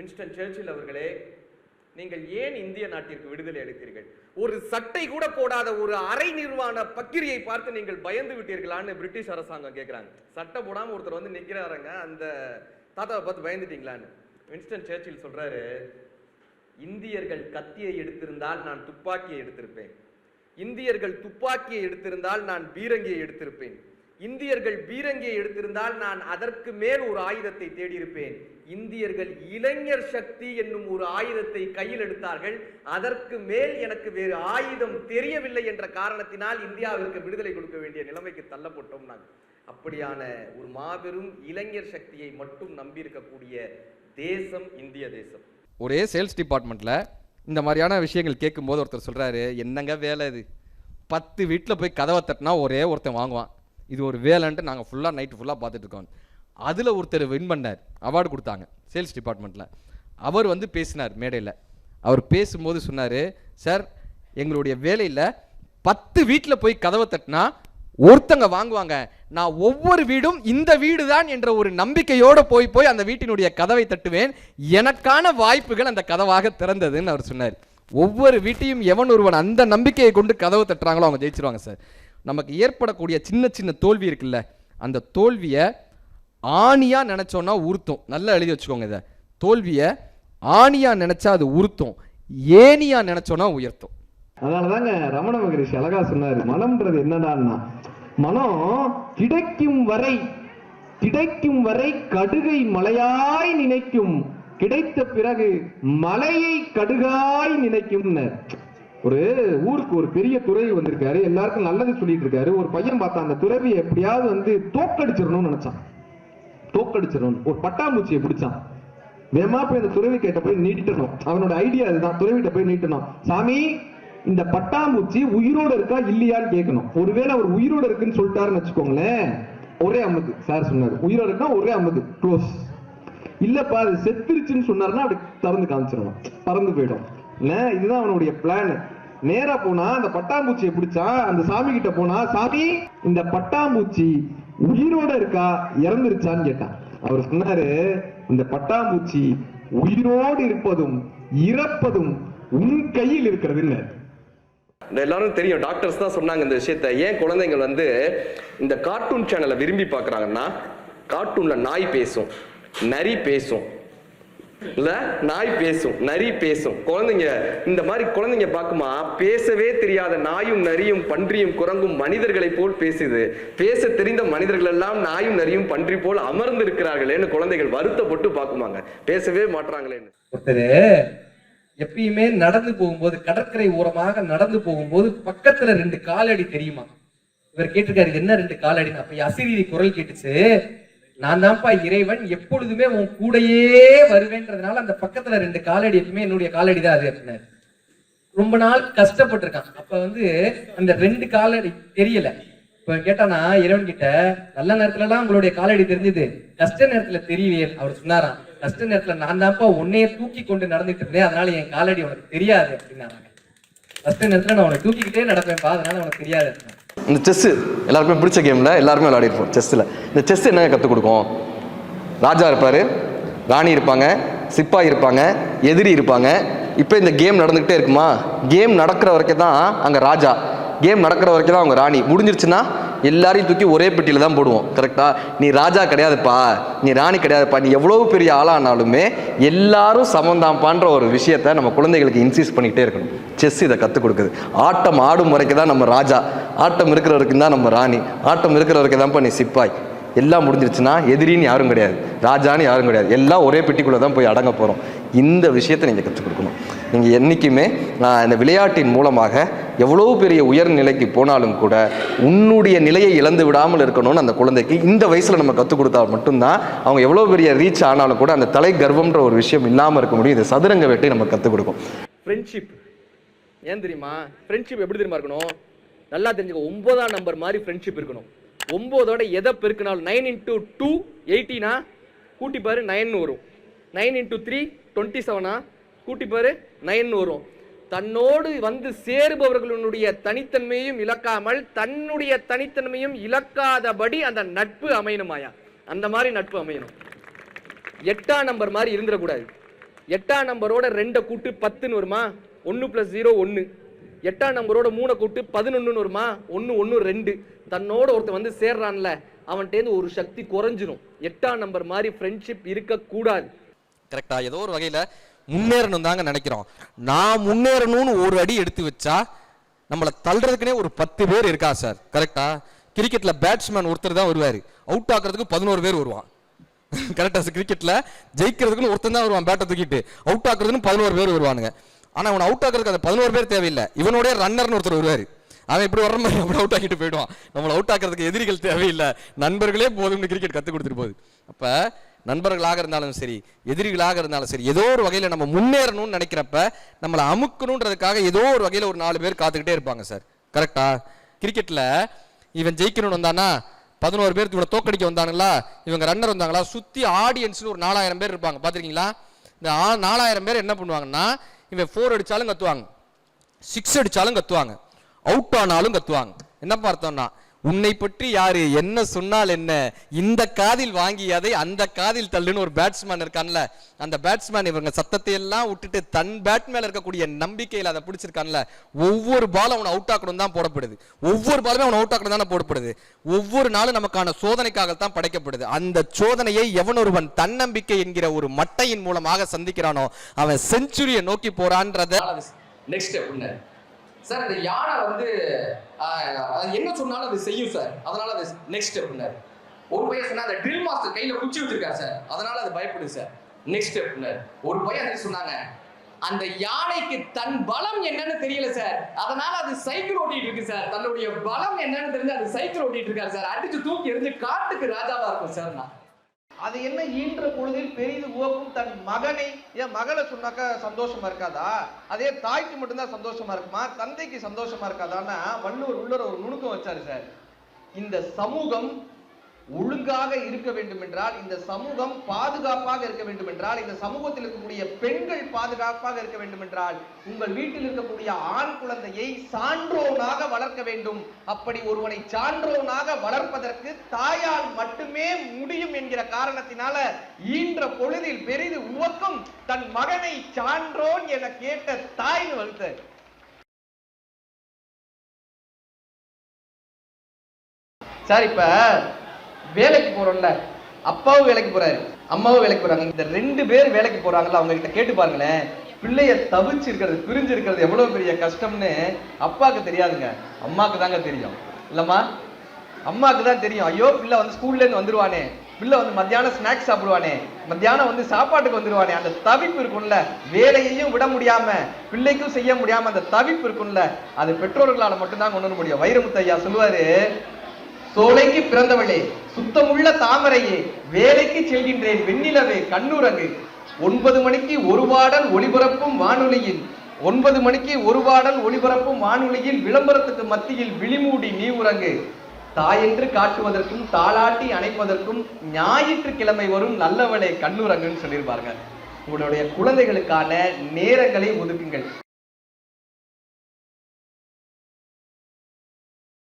Winston Churchill அவர்களே நீங்கள் ஏன் இந்திய நாட்டிற்கு விடுதலை அளித்தீர்கள்? ஒரு சட்டை கூட போடாத ஒரு அரை நிர்வாண பக்கிரியை பார்த்து நீங்கள் பயந்து விட்டீர்களான்னு பிரிட்டிஷ் அரசாங்கம் கேட்குறாங்க சட்டை போடாமல் ஒருத்தர் வந்து நிற்கிறாருங்க அந்த தாத்தாவை பார்த்து பயந்துட்டீங்களான்னு. வின்ஸ்டன் சர்ச்சில் சொல்றாரு இந்தியர்கள் கத்தியை எடுத்திருந்தால் நான் துப்பாக்கியை எடுத்திருப்பேன். இந்தியர்கள் துப்பாக்கியை எடுத்திருந்தால் நான் பீரங்கியை எடுத்திருப்பேன். இந்தியர்கள் பீரங்கியை எடுத்திருந்தால் நான் அதற்கு மேல் ஒரு ஆயுதத்தை தேடியிருப்பேன். இந்தியர்கள் இளைஞர் சக்தி என்னும் ஒரு ஆயுதத்தை கையில் எடுத்தார்கள். அதற்கு மேல் எனக்கு வேறு ஆயுதம் தெரியவில்லை என்ற காரணத்தினால் இந்தியாவிற்கு விடுதலை கொடுக்க வேண்டிய நிலைமைக்கு தள்ளப்பட்டோம் நாங்கள் அப்படியான ஒரு மாபெரும் இளைஞர் சக்தியை மட்டும் நம்பியிருக்கக்கூடிய தேசம் இந்திய தேசம். ஒரே சேல்ஸ் டிபார்ட்மெண்ட்டில் இந்த மாதிரியான விஷயங்கள் கேட்கும்போது ஒருத்தர் சொல்கிறாரு என்னங்க வேலை இது? பத்து வீட்டில் போய் கதவை தட்டினா ஒரே ஒருத்தன் வாங்குவான். இது ஒரு வேலைன்ட்டு நாங்கள் ஃபுல்லாக நைட்டு ஃபுல்லாக பார்த்துட்ருக்கோம். அதில் ஒருத்தர் வின் பண்ணார். அவார்டு கொடுத்தாங்க சேல்ஸ் டிபார்ட்மெண்ட்டில் அவர் வந்து பேசினார் மேடையில். அவர் பேசும்போது சொன்னார் சார் எங்களுடைய வேலையில் பத்து வீட்டில் போய் கதவை தட்டினா ஒருத்தங்க வாங்குவாங்க. நான் ஒவ்வொரு வீடும் இந்த வீடு தான் என்ற ஒரு நம்பிக்கையோடு போய் போய் அந்த வீட்டினுடைய கதவை தட்டுவேன். எனக்கான வாய்ப்புகள் அந்த கதவாக திறந்ததுன்னு அவர் சொன்னார். ஒவ்வொரு வீட்டையும் எவன் ஒருவன் அந்த நம்பிக்கையை கொண்டு கதவை தட்டுறாங்களோ அவங்க ஜெயிச்சிருவாங்க சார் நமக்கு ஏற்படக்கூடிய சின்ன சின்ன தோல்வி இருக்குல்ல அந்த தோல்வியை ஆணியாக நினச்சோன்னா உறுத்தும். நல்லா எழுதி வச்சுக்கோங்க இதை. தோல்வியை ஆணியாக நினச்சா அது உறுத்தும். ஏனியாக நினச்சோன்னா உயர்த்தும். அதனாலதாங்க ரமண மகரிஷி அழகா சொன்னாரு மனம்ன்றது என்னடான்னா மனம் கிடைக்கும் வரை கிடைக்கும் வரை கடுகை மலையாய் நினைக்கும். கிடைத்த பிறகு மலையை கடுகாய் நினைக்கும்னு ஒரு ஊருக்கு ஒரு பெரிய துறவி வந்திருக்காரு எல்லாருக்கும் நல்லது சொல்லிட்டு இருக்காரு ஒரு பையன் பார்த்தா அந்த துறவியை எப்படியாவது வந்து தோக்கடிச்சிடணும்னு நினைச்சான். தோக்கடிச்சிடணும். ஒரு பட்டாம்பூச்சியை பிடிச்சான். வேமா போய் அந்த துறவி கிட்ட போய் நீட்டணும் அவனோட ஐடியா அதுதான். துறவிட்ட போய் நீட்டணும். சாமி இந்த பட்டாம்பூச்சி உயிரோட இருக்கா இல்லையான்னு கேட்கணும். ஒருவேளை அவர் உயிரோட இருக்குன்னு சொல்லிட்டாருன்னு வச்சுக்கோங்களேன். ஒரே அமுது. சார் சொன்னாரு. உயிரோட இருக்கா ஒரே அமுக்கு க்ளோஸ் இல்லப்பா அது செத்துருச்சுன்னு சொன்னாருன்னா அப்படி திறந்து காமிச்சிடணும். பறந்து போயிடும். இதுதான் அவனுடைய பிளான் நேரா போனா அந்த பட்டாம்பூச்சியை பிடிச்சா அந்த சாமி கிட்ட போனா சாமி இந்த பட்டாம்பூச்சி உயிரோட இருக்கா? இறந்துருச்சான்னு கேட்டான். அவர் சொன்னாரு இந்த பட்டாம்பூச்சி உயிரோடு இருப்பதும் இறப்பதும் உன் கையில் இருக்கிறதுன்னு. இந்த எல்லாரும் தெரியும் டாக்டர்ஸ் தான் சொன்னாங்க இந்த விஷயத்த. ஏன் குழந்தைங்கள் வந்து இந்த கார்ட்டூன் சேனலை விரும்பி பார்க்குறாங்கன்னா கார்ட்டூனில் நாய் பேசும் நரி பேசும் இல்லை நாய் பேசும் நரி பேசும். குழந்தைங்க இந்த மாதிரி குழந்தைங்க பார்க்குமா பேசவே தெரியாத நாயும் நரியும் பன்றியும் குரங்கும் மனிதர்களை போல் பேசுது. பேச தெரிந்த மனிதர்கள் எல்லாம் நாயும் நரியும் பன்றி போல் அமர்ந்து இருக்கிறார்களேன்னு குழந்தைகள் வருத்தப்பட்டு பார்க்குமாங்க. பேசவே மாட்றாங்களேன்னு. ஒருத்தர் எப்பயுமே நடந்து போகும்போது கடற்கரை ஓரமாக நடந்து போகும்போது பக்கத்துல ரெண்டு காலடி தெரியுமா? இவர் கேட்டிருக்காரு என்ன ரெண்டு காலடி அப்ப அசிரீதி குரல் கேட்டுச்சு. நான் தான்ப்பா இறைவன் எப்பொழுதுமே உன் கூடையே வருவேன்றதுனால அந்த பக்கத்துல ரெண்டு காலடி எப்பவுமே என்னுடைய காலடி தான் அது அப்படின்னாரு. ரொம்ப நாள் கஷ்டப்பட்டிருக்கான். அப்ப வந்து அந்த ரெண்டு காலடி தெரியல. இப்ப கேட்டானா இறைவன் கிட்ட நல்ல நேரத்துல எல்லாம் உங்களுடைய காலடி தெரிஞ்சது. கஷ்ட நேரத்துல தெரியலையே அவர் சொன்னாராம். கஷ்ட நேரத்துல நான் தான்ப்பா உன்னைய தூக்கி கொண்டு நடந்துட்டு இருந்தேன். அதனால என் காலடி உனக்கு தெரியாது அப்படின்னாங்க கஷ்ட நேரத்துல நான் உன்னை தூக்கிக்கிட்டே நடப்பேன்ப்பா. அதனால உனக்கு தெரியாது அப்படின்னாரு. இந்த செஸ்ஸு எல்லாருக்குமே பிடிச்ச கேமில் எல்லாருமே விளையாடிருப்போம் செஸ்ஸில் இந்த செஸ் என்னங்க கற்றுக் கொடுக்கும்? ராஜா இருப்பார் ராணி இருப்பாங்க சிப்பாய் இருப்பாங்க எதிரி இருப்பாங்க. இப்போ இந்த கேம் நடந்துக்கிட்டே இருக்குமா? கேம் நடக்கிற வரைக்கும் தான் அங்கே ராஜா. கேம் நடக்கிற வரைக்கும் தான் அவங்க ராணி. முடிஞ்சிருச்சுன்னா எல்லாரையும் தூக்கி ஒரே பெட்டியில் தான் போடுவோம். கரெக்டாக நீ ராஜா கிடையாதுப்பா. நீ ராணி கிடையாதுப்பா. நீ எவ்வளோ பெரிய ஆளானாலுமே எல்லாரும் சமந்தாம்பான்ற ஒரு விஷயத்த நம்ம குழந்தைகளுக்கு இன்சீஸ் பண்ணிக்கிட்டே இருக்கணும். செஸ் இதை கற்றுக் கொடுக்குது. ஆட்டம் ஆடும் வரைக்கும் தான் நம்ம ராஜா. ஆட்டம் இருக்கிற வரைக்கும் தான் நம்ம ராணி. ஆட்டம் இருக்கிற வரைக்கும் தான்ப்பா நீ சிப்பாய். எல்லாம் முடிஞ்சிருச்சுன்னா எதிரின்னு யாரும் கிடையாது. ராஜான்னு யாரும் கிடையாது. எல்லாம் ஒரே பெட்டிக்குள்ளே தான் போய் அடங்க போகிறோம் இந்த விஷயத்தை நீங்கள் கற்றுக் கொடுக்கணும். நீங்கள் என்றைக்குமே இந்த விளையாட்டின் மூலமாக எவ்வளோ பெரிய உயர்நிலைக்கு போனாலும் கூட உன்னுடைய நிலையை இழந்து விடாமல் இருக்கணும்னு அந்த குழந்தைக்கு இந்த வயசில் நம்ம கற்றுக் கொடுத்தா மட்டும்தான் அவங்க எவ்வளோ பெரிய ரீச் ஆனாலும் கூட அந்த தலை கர்வம்ன்ற ஒரு விஷயம் இல்லாமல் இருக்க முடியும். இந்த சதுரங்க வேட்டை நம்ம கற்றுக் கொடுக்கும். ஃப்ரெண்ட்ஷிப் ஏன் தெரியுமா? ஃப்ரெண்ட்ஷிப் எப்படி தெரியுமா இருக்கணும்? நல்லா தெரிஞ்சுக்க ஒன்பதாம் நம்பர் மாதிரி ஃப்ரெண்ட்ஷிப் இருக்கணும். ஒம்போதோட எதை பெருக்கினாலும் நைன் இன்ட்டு டூ எயிட்டினா கூட்டிப்பாரு நைன் வரும். நைன் இன்ட்டு த்ரீ டுவெண்ட்டி செவனா கூட்டிப்பாரு நைன் வரும். தன்னோடு வந்து சேருபவர்களுடைய தனித்தன்மையும் இழக்காமல் தன்னுடைய தனித்தன்மையும் இழக்காதபடி அந்த நட்பு அமையணுமாயா அந்த மாதிரி நட்பு அமையணும். எட்டாம் நம்பர் மாதிரி இருந்துடக்கூடாது. எட்டாம் நம்பரோட ரெண்டை கூட்டு பத்துன்னு வருமா? ஒன்று ப்ளஸ் ஜீரோ ஒன்று எட்டாம் நம்பரோட மூணை கூட்டு பதினொன்றுன்னு வருமா? ஒன்று ஒன்று ரெண்டு. தன்னோட ஒருத்தன் வந்து சேர்றான்ல அவன்கிட்டேருந்து ஒரு சக்தி குறைஞ்சிரும். எட்டாம் நம்பர் மாதிரி ஃப்ரெண்ட்ஷிப் இருக்கக்கூடாது. கரெக்டாக ஏதோ ஒரு வகையில் முன்னேறணும் தாங்க நினைக்கிறோம். நான் முன்னேறணும்னு ஒரு அடி எடுத்து வச்சா நம்மளை தள்ளுறதுக்குனே ஒரு பத்து பேர் இருக்கா சார்? கரெக்டா கிரிக்கெட்ல பேட்ஸ்மேன் ஒருத்தர் தான் வருவார். அவுட் ஆக்குறதுக்கு பதினோரு பேர் வருவான். கரெக்டா சார்? கிரிக்கெட்ல ஜெயிக்கிறதுக்குன்னு ஒருத்தன் தான் வருவான் பேட்டை தூக்கிட்டு. அவுட் ஆக்குறதுன்னு பதினோரு பேர் வருவானுங்க. ஆனா அவன் அவுட் ஆக்குறதுக்கு அந்த பதினோரு பேர் தேவையில்லை. இவனோட ரன்னர்னு ஒருத்தர் வருவார். அவன் இப்படி வர்ற மாதிரி நம்மளை அவுட் ஆக்கிட்டு போயிடுவான். நம்மளை அவுட் ஆக்குறதுக்கு எதிரிகள் தேவையில்லை. நண்பர்களே போதும்னு கிரிக்கெட் கற்றுக் கொடுத்துட்டு போகுது. அப்போ நண்பர்களாக இருந்தாலும் சரி எதிரிகளாக இருந்தாலும் சரி ஏதோ ஒரு வகையில் நம்ம முன்னேறணும்னு நினைக்கிறப்ப நம்மளை அமுக்கணுன்றதுக்காக ஏதோ ஒரு வகையில் ஒரு நாலு பேர் காத்துக்கிட்டே இருப்பாங்க சார். கரெக்டா கிரிக்கெட்டில் இவன் ஜெயிக்கணும்னு வந்தானா பதினோரு பேர் இவனை தோக்கடிக்க வந்தானுங்களா இவங்க ரன்னர் வந்தாங்களா சுற்றி ஆடியன்ஸ்னு ஒரு நாலாயிரம் பேர் இருப்பாங்க. பார்த்துருக்கீங்களா? இந்த ஆ- நாலாயிரம் பேர் என்ன பண்ணுவாங்கன்னா இவன் ஃபோர் அடித்தாலும் கத்துவாங்க. சிக்ஸ் அடித்தாலும் கத்துவாங்க. அவுட் ஆனாலும் கத்துவாங்க. என்ன பார்த்தோம்னா உன்னை பற்றி யாரு என்ன சொன்னால் என்ன? இந்த காதில் வாங்கியதை அந்த காதில் தள்ளுன்னு ஒரு பேட்ஸ்மேன் இருக்கான்ல. அந்த பேட்ஸ்மேன் இவங்க சத்தத்தை எல்லாம் விட்டுட்டு தன் பேட் மேல இருக்கக்கூடிய நம்பிக்கையில் அதை பிடிச்சிருக்கான்ல. ஒவ்வொரு பாலும் அவனை அவுட் ஆக்கணும் தான் போடப்படுது. ஒவ்வொரு பாலுமே அவனை அவுட் ஆக்கணும் தானே போடப்படுது. ஒவ்வொரு நாளும் நமக்கான சோதனைக்காகத்தான் படைக்கப்படுது. அந்த சோதனையை எவன் ஒருவன் தன்னம்பிக்கை என்கிற ஒரு மட்டையின் மூலமாக சந்திக்கிறானோ அவன் செஞ்சுரியை நோக்கி போறான்றத நெக்ஸ்ட் சார் இந்த யானை வந்து என்ன சொன்னாலும் அது செய்யும் சார். அதனால அது நெக்ஸ்ட் அப்படின்னாரு ஒரு பையன் சொன்னா அந்த ட்ரில் மாஸ்டர் கையில குச்சி வச்சிருக்காரு சார். அதனால அது பயப்படுது சார். நெக்ஸ்ட் அப்படின்னாரு ஒரு பையன் வந்து சொன்னாங்க அந்த யானைக்கு தன் பலம் என்னன்னு தெரியல சார். அதனால அது சைக்கிள் ஓட்டிட்டு இருக்கு சார். தன்னுடைய பலம் என்னன்னு தெரிஞ்சு அது சைக்கிள் ஓட்டிட்டு இருக்காரு சார். அடிச்சு தூக்கி எறிஞ்சு காட்டுக்கு ராஜாவா இருக்கும் சார் நான். அது என்ன ஈன்ற பொழுதில் பெரிது உவக்கும் தன் மகனை? ஏன் மகளை சொன்னாக்கா சந்தோஷமா இருக்காதா? அதே தாய்க்கு மட்டும்தான் சந்தோஷமா இருக்குமா? தந்தைக்கு சந்தோஷமா இருக்காதான்னா வள்ளுவர் உள்ளர ஒரு நுணுக்கம் வச்சாரு சார். இந்த சமூகம் ஒழுங்காக இருக்க வேண்டும் என்றால் இந்த சமூகம் பாதுகாப்பாக இருக்க வேண்டும் என்றால் இந்த சமூகத்தில் இருக்கக்கூடிய பெண்கள் பாதுகாப்பாக இருக்க வேண்டும் என்றால் உங்கள் வீட்டில் இருக்கக்கூடிய ஆண் குழந்தையை சான்றோனாக வளர்க்க வேண்டும். அப்படி ஒருவனை சான்றோனாக வளர்ப்பதற்கு தாயால் மட்டுமே முடியும் என்கிற காரணத்தினால ஈன்ற பொழுதில் பெரிது உவக்கும் தன் மகனை சான்றோன் என கேட்ட தாய் வகுத்த சார் இப்ப வேலைக்கு போறோம்ல அப்பாவும் வேலைக்கு போறாரு அம்மாவும் வேலைக்கு போறாங்க. இந்த ரெண்டு பேர் வேலைக்கு போறாங்கல்ல அவங்க கிட்ட கேட்டு பாருங்களேன். பிள்ளைய தவிச்சு இருக்கிறது பிரிஞ்சு இருக்கிறது எவ்வளவு பெரிய கஷ்டம்னு அப்பாவுக்கு தெரியாதுங்க. அம்மாக்கு தாங்க தெரியும். இல்லம்மா? அம்மாக்கு தான் தெரியும். ஐயோ பிள்ளை வந்து ஸ்கூல்ல இருந்து வந்துருவானே. பிள்ளை வந்து மத்தியானம் ஸ்நாக்ஸ் சாப்பிடுவானே. மத்தியானம் வந்து சாப்பாட்டுக்கு வந்துருவானே. அந்த தவிப்பு இருக்கும்ல வேலையையும் விட முடியாம பிள்ளைக்கும் செய்ய முடியாம அந்த தவிப்பு இருக்கும்ல அது பெற்றோர்களால மட்டும்தான் கொண்டு வர முடியும் வைரமுத்தையா சொல்லுவாரு சோலைக்கு பிறந்தவளே சுத்தமுள்ள தாமரையே வேலைக்கு செல்கின்றேன் வெண்ணிலவே கண்ணுரகு ஒன்பது மணிக்கு ஒரு பாடல் ஒளிபரப்பும் வானொலியில் ஒன்பது மணிக்கு ஒரு பாடல் ஒளிபரப்பும் வானொலியில் விளம்பரத்துக்கு மத்தியில் விழிமூடி நீ உறங்கு. தாயென்று காட்டுவதற்கும் தாளாட்டி அணைப்பதற்கும் ஞாயிற்றுக்கிழமை வரும் நல்லவளே கண்ணுரங்குன்னு சொல்லியிருப்பாருங்க. உங்களுடைய குழந்தைகளுக்கான நேரங்களை ஒதுக்குங்கள்.